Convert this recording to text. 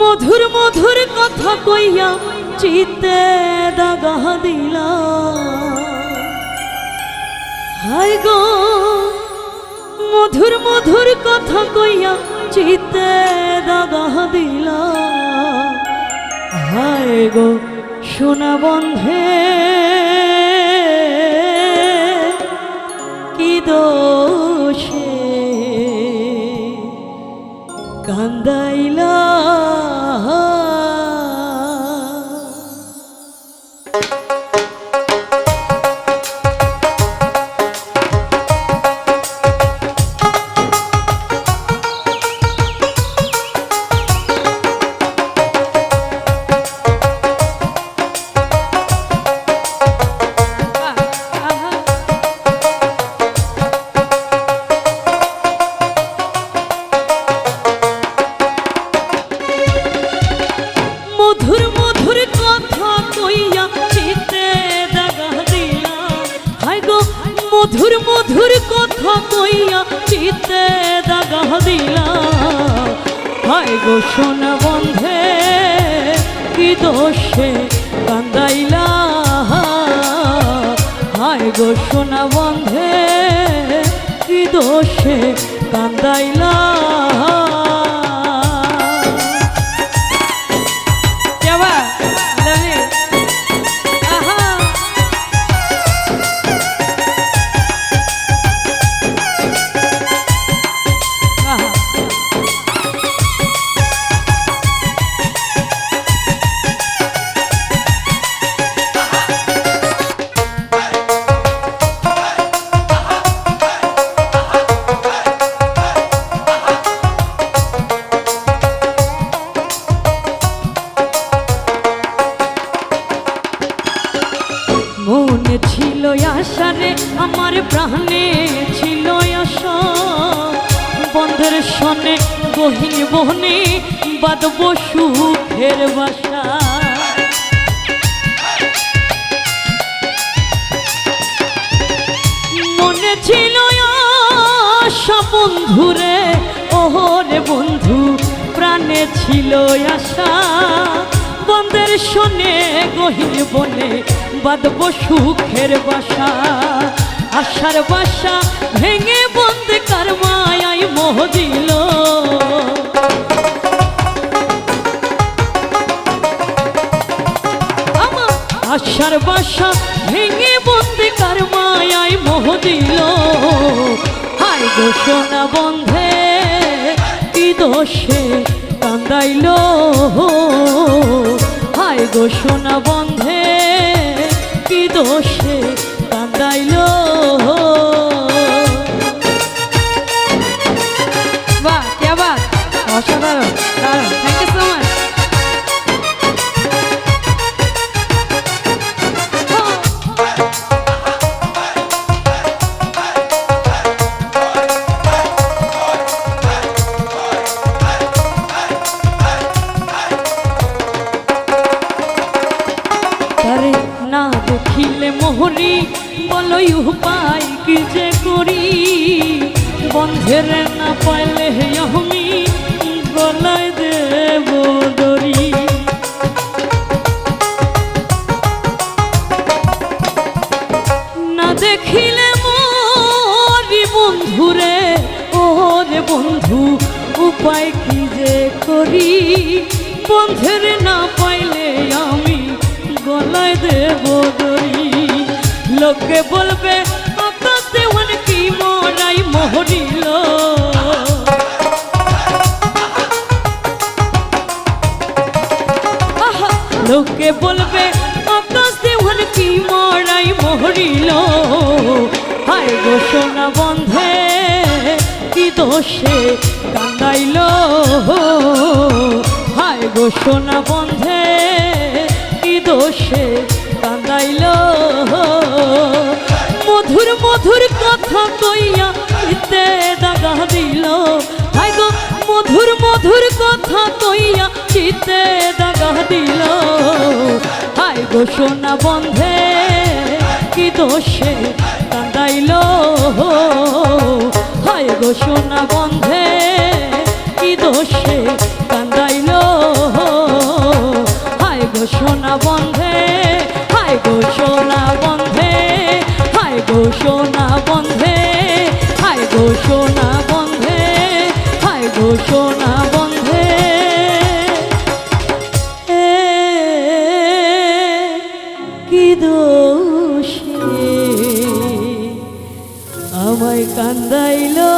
মধুর মধুর কথা কইয়া চিতে দাগা দিলা। হাই গো, মধুর মধুর কথা কইয়া চিতে দাগা দিলা। হায় গো, সোনা বন্ধে মধুর মধুর কথা কইয়া চিতে দাগা দিলা। হায় গো সোনা বন্ধে, কি দোষে কান্দাইলা। হায় গো সোনা বন্ধে, কি দোষে কান্দাইলা। মনে ছিল আশারে, আমার প্রাণে ছিল আশা বন্ধের সনে, গহীন বনে বাদব সুখের বাসা। মনে ছিল আশা বন্ধুরে, ওহরে বন্ধু, প্রাণে ছিল আশা। বন্ধের শোনে গহির বনে বাদব সুখের বাসা, আশার বাসা ভেঙে বন্ধ কার মায়াই মোহ দিল। আশার বাসা ভেঙে বন্দি কার মায়ায় মোহ দিল। হায় সোনা বন্ধে, কি দোষে কান্দাইল হায় সোনা বন্ধে দোষে বলই উপায় কি যে করি? বন্ধের না পাইলে আমি গলায় দেব দরি না দেখিলে মরি বন্ধুরে, ওরে বন্ধু, উপায় কি যে করি? বন্ধের না পাইলে আমি গলায় দেব দরি লোকে বলবে আকাশ দেওয়ান কি মরাই মোহরিল লোকে বলবে আকাশ দেওয়ান কি মরাই মোহরিল হায় সোনা বন্ধে কি দোষে কান্দাইল হায় সোনা বন্ধে কি দোষে মধুর কথা কইয়া চিতে দাগা দিল। হায় গো, মধুর মধুর কথা কইয়া চিতে দাগা দিল। হাই গো, সোনা বন্ধে কি দোষে কান্দাইল? হায় গো, সোনা বন্ধে কি দোষে আমায় কান্দাইলো